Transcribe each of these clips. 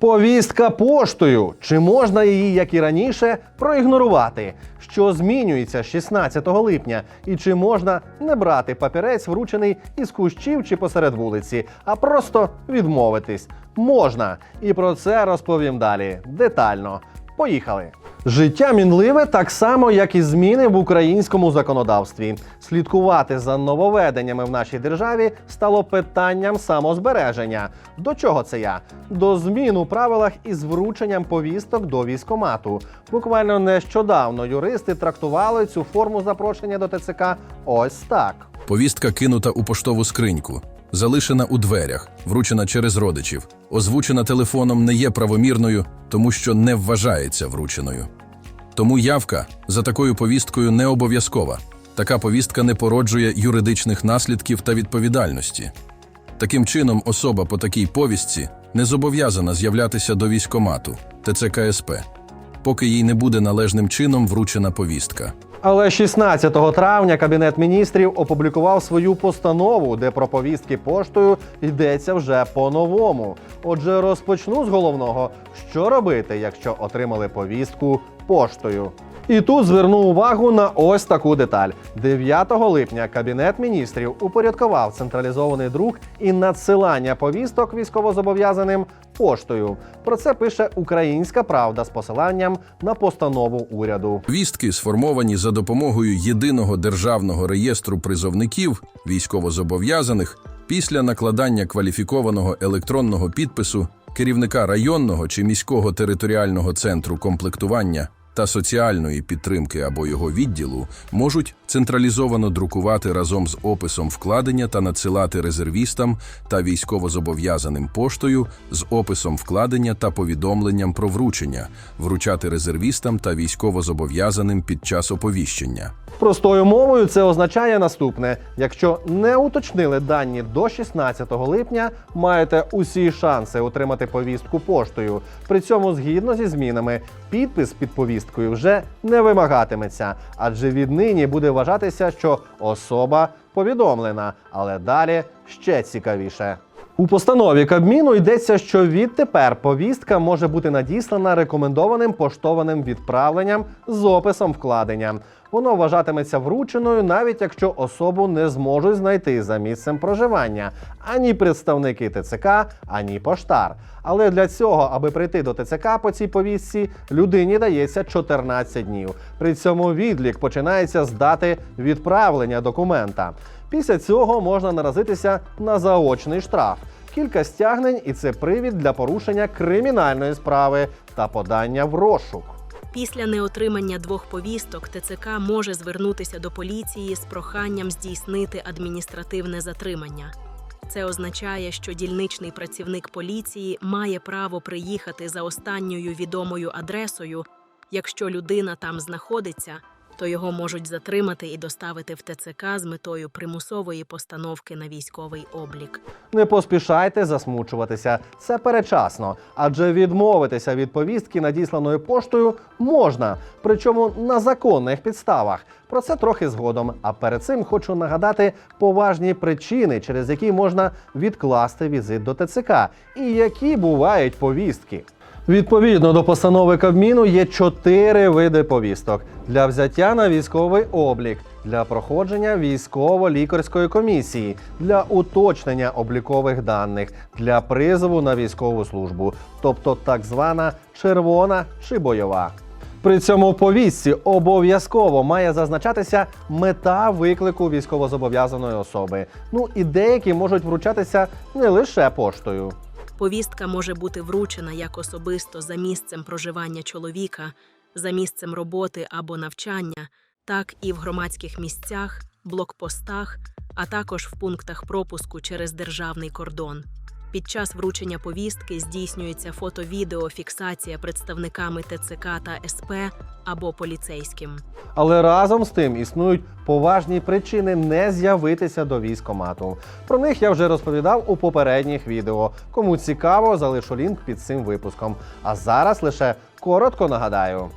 Повістка поштою. Чи можна її, як і раніше, проігнорувати? Що змінюється 16 липня? І чи можна не брати папірець, вручений із кущів чи посеред вулиці, а просто відмовитись? Можна. І про це розповім далі. Детально. Поїхали. Життя мінливе так само, як і зміни в українському законодавстві. Слідкувати за нововведеннями в нашій державі стало питанням самозбереження. До чого це я? До змін у правилах із врученням повісток до військомату. Буквально нещодавно юристи трактували цю форму запрошення до ТЦК ось так. Повістка кинута у поштову скриньку, залишена у дверях, вручена через родичів, озвучена телефоном не є правомірною, тому що не вважається врученою. Тому явка за такою повісткою не обов'язкова. Така повістка не породжує юридичних наслідків та відповідальності. Таким чином, особа по такій повістці не зобов'язана з'являтися до військомату ТЦКСП, поки їй не буде належним чином вручена повістка. Але 16 травня Кабінет міністрів опублікував свою постанову, де про повістки поштою йдеться вже по-новому. Отже, розпочну з головного: що робити, якщо отримали повістку поштою. І тут зверну увагу на ось таку деталь: 9 липня Кабінет міністрів упорядкував централізований друк і надсилання повісток військовозобов'язаним поштою. Про це пише Українська Правда з посиланням на постанову уряду. Повістки сформовані за допомогою єдиного державного реєстру призовників військовозобов'язаних після накладання кваліфікованого електронного підпису керівника районного чи міського територіального центру комплектування та соціальної підтримки або його відділу можуть централізовано друкувати разом з описом вкладення та надсилати резервістам та військовозобов'язаним поштою з описом вкладення та повідомленням про вручення, вручати резервістам та військовозобов'язаним під час оповіщення. Простою мовою це означає наступне: якщо не уточнили дані до 16 липня, маєте усі шанси отримати повістку поштою. При цьому, згідно зі змінами, підпис під повісткою вже не вимагатиметься, адже віднині буде вважатися, що особа повідомлена, але далі ще цікавіше. У постанові Кабміну йдеться, що відтепер повістка може бути надіслана рекомендованим поштованим відправленням з описом вкладення. Воно вважатиметься врученою, навіть якщо особу не зможуть знайти за місцем проживання ані представники ТЦК, ані поштар. Але для цього, аби прийти до ТЦК по цій повістці, людині дається 14 днів. При цьому відлік починається з дати відправлення документа. Після цього можна наразитися на заочний штраф. Кілька стягнень, і це привід для порушення кримінальної справи та подання в розшук. Після неотримання двох повісток ТЦК може звернутися до поліції з проханням здійснити адміністративне затримання. Це означає, що дільничний працівник поліції має право приїхати за останньою відомою адресою. Якщо людина там знаходиться, то його можуть затримати і доставити в ТЦК з метою примусової постановки на військовий облік. Не поспішайте засмучуватися, це перечасно, адже відмовитися від повістки, надісланої поштою, можна, причому на законних підставах. Про це трохи згодом. А перед цим хочу нагадати поважні причини, через які можна відкласти візит до ТЦК, і які бувають повістки. Відповідно до постанови Кабміну є чотири види повісток для взяття на військовий облік, для проходження військово-лікарської комісії, для уточнення облікових даних, для призову на військову службу, тобто так звана червона чи бойова. При цьому повістці обов'язково має зазначатися мета виклику військовозобов'язаної особи. Ну і деякі можуть вручатися не лише поштою. Повістка може бути вручена як особисто за місцем проживання чоловіка, за місцем роботи або навчання, так і в громадських місцях, блокпостах, а також в пунктах пропуску через державний кордон. Під час вручення повістки здійснюється фото-відеофіксація представниками ТЦК та СП або поліцейським. Але разом з тим існують поважні причини не з'явитися до військомату. Про них я вже розповідав у попередніх відео. Кому цікаво, залишу лінк під цим випуском. А зараз лише коротко нагадаю.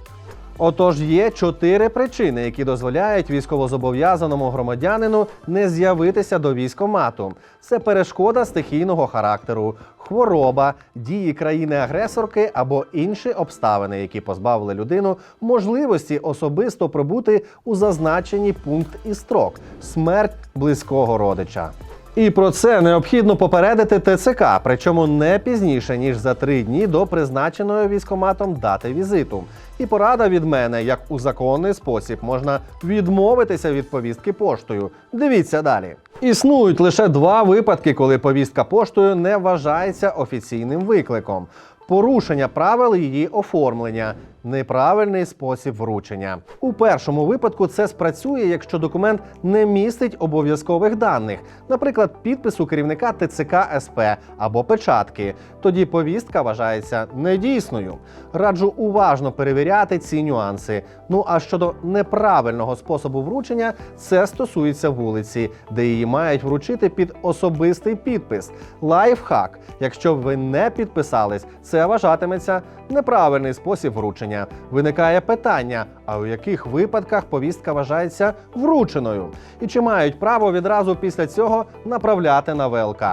Отож, є чотири причини, які дозволяють військовозобов'язаному громадянину не з'явитися до військомату. Це перешкода стихійного характеру, хвороба, дії країни-агресорки або інші обставини, які позбавили людину можливості особисто прибути у зазначені пункт і строк смерть близького родича. І про це необхідно попередити ТЦК, причому не пізніше ніж за три дні до призначеної військоматом дати візиту. І порада від мене, як у законний спосіб можна відмовитися від повістки поштою. Дивіться далі. Існують лише два випадки, коли повістка поштою не вважається офіційним викликом. Порушення правил її оформлення, неправильний спосіб вручення. У першому випадку це спрацює, якщо документ не містить обов'язкових даних, наприклад, підпису керівника ТЦК СП або печатки. Тоді повістка вважається недійсною. Раджу уважно перевіряти ці нюанси. Ну а щодо неправильного способу вручення, це стосується вулиці, де її мають вручити під особистий підпис. Лайфхак. Якщо ви не підписались, це вважатиметься неправильний спосіб вручення. Виникає питання: а у яких випадках повістка вважається врученою? І чи мають право відразу після цього направляти на ВЛК?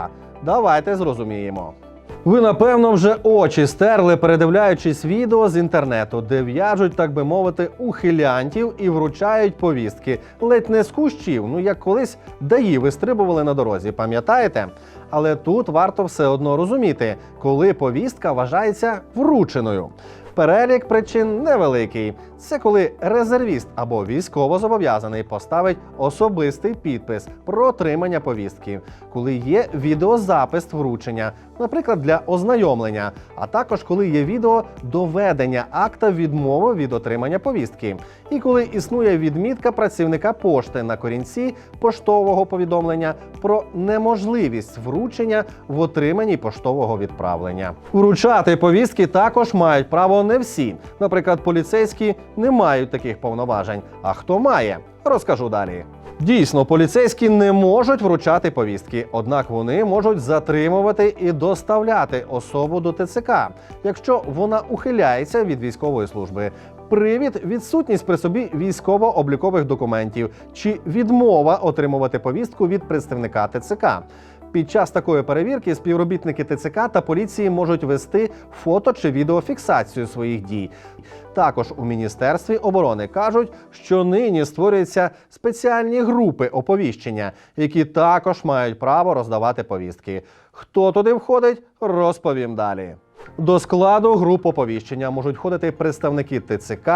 Давайте зрозуміємо. Ви напевно вже очі стерли, передивляючись відео з інтернету, де в'яжуть, так би мовити, ухилянтів і вручають повістки, ледь не з кущів, ну як колись даї вистрибували на дорозі, пам'ятаєте? Але тут варто все одно розуміти, коли повістка вважається врученою. Перелік причин невеликий. Це коли резервіст або військовозобов'язаний поставить особистий підпис про отримання повістки, коли є відеозапис вручення, наприклад, для ознайомлення, а також коли є відео доведення акта відмови від отримання повістки, і коли існує відмітка працівника пошти на корінці поштового повідомлення про неможливість вручення в отриманні поштового відправлення. Вручати повістки також мають право не всі. Наприклад, поліцейські не мають таких повноважень. А хто має? Розкажу далі. Дійсно, поліцейські не можуть вручати повістки, однак вони можуть затримувати і доставляти особу до ТЦК, якщо вона ухиляється від військової служби. Привід відсутність при собі військово-облікових документів чи відмова отримувати повістку від представника ТЦК. Під час такої перевірки співробітники ТЦК та поліції можуть вести фото чи відеофіксацію своїх дій. Також у міністерстві оборони кажуть, що нині створюються спеціальні групи оповіщення, які також мають право роздавати повістки. Хто туди входить, розповім далі. До складу груп оповіщення можуть входити представники ТЦК,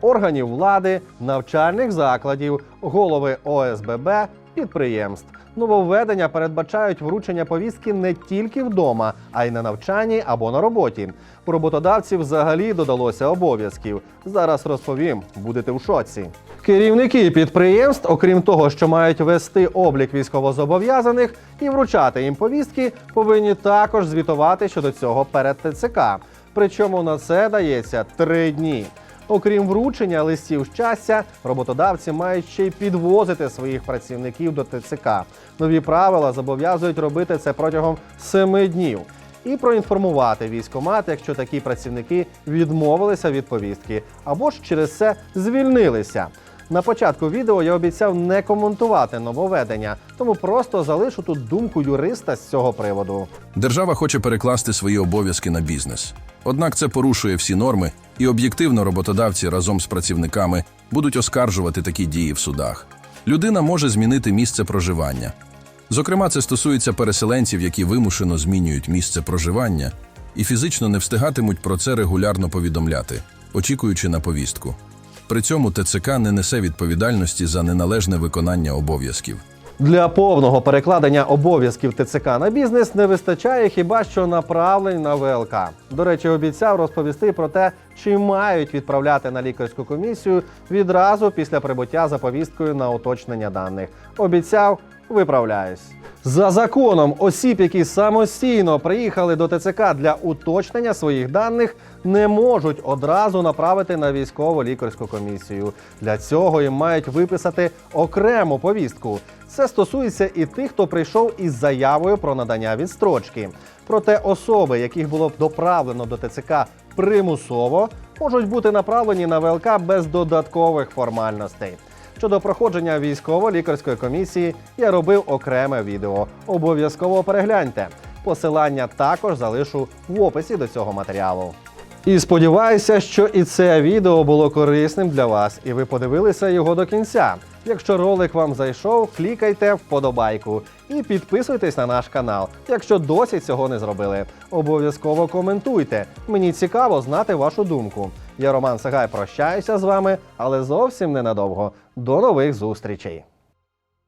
органів влади, навчальних закладів, голови ОСББ, підприємств. Нововведення передбачають вручення повістки не тільки вдома, а й на навчанні або на роботі. У роботодавців взагалі додалося обов'язків. Зараз розповім, будете в шоці. Керівники підприємств, окрім того, що мають вести облік військовозобов'язаних і вручати їм повістки, повинні також звітувати щодо цього перед ТЦК. Причому на це дається три дні. Окрім вручення листів щастя, роботодавці мають ще й підвозити своїх працівників до ТЦК. Нові правила зобов'язують робити це протягом семи днів. І проінформувати військомат, якщо такі працівники відмовилися від повістки або ж через це звільнилися. На початку відео я обіцяв не коментувати нововведення, тому просто залишу тут думку юриста з цього приводу. Держава хоче перекласти свої обов'язки на бізнес. Однак це порушує всі норми, і об'єктивно роботодавці разом з працівниками будуть оскаржувати такі дії в судах. Людина може змінити місце проживання. Зокрема, це стосується переселенців, які вимушено змінюють місце проживання і фізично не встигатимуть про це регулярно повідомляти, очікуючи на повістку. При цьому ТЦК не несе відповідальності за неналежне виконання обов'язків. Для повного перекладення обов'язків ТЦК на бізнес не вистачає хіба що направлень на ВЛК. До речі, обіцяв розповісти про те, чи мають відправляти на лікарську комісію відразу після прибуття за повісткою на уточнення даних. Обіцяв, виправляюсь. За законом, осіб, які самостійно приїхали до ТЦК для уточнення своїх даних, не можуть одразу направити на військово лікарську комісію. Для цього їм мають виписати окрему повістку. Це стосується і тих, хто прийшов із заявою про надання відстрочки. Проте особи, яких було б доправлено до ТЦК примусово, можуть бути направлені на ВЛК без додаткових формальностей. Щодо проходження військово-лікарської комісії я робив окреме відео. Обов'язково перегляньте. Посилання також залишу в описі до цього матеріалу. І сподіваюся, що і це відео було корисним для вас, і ви подивилися його до кінця. Якщо ролик вам зайшов, клікайте вподобайку і підписуйтесь на наш канал, якщо досі цього не зробили. Обов'язково коментуйте. Мені цікаво знати вашу думку. Я Роман Сагай прощаюся з вами, але зовсім ненадовго. До нових зустрічей.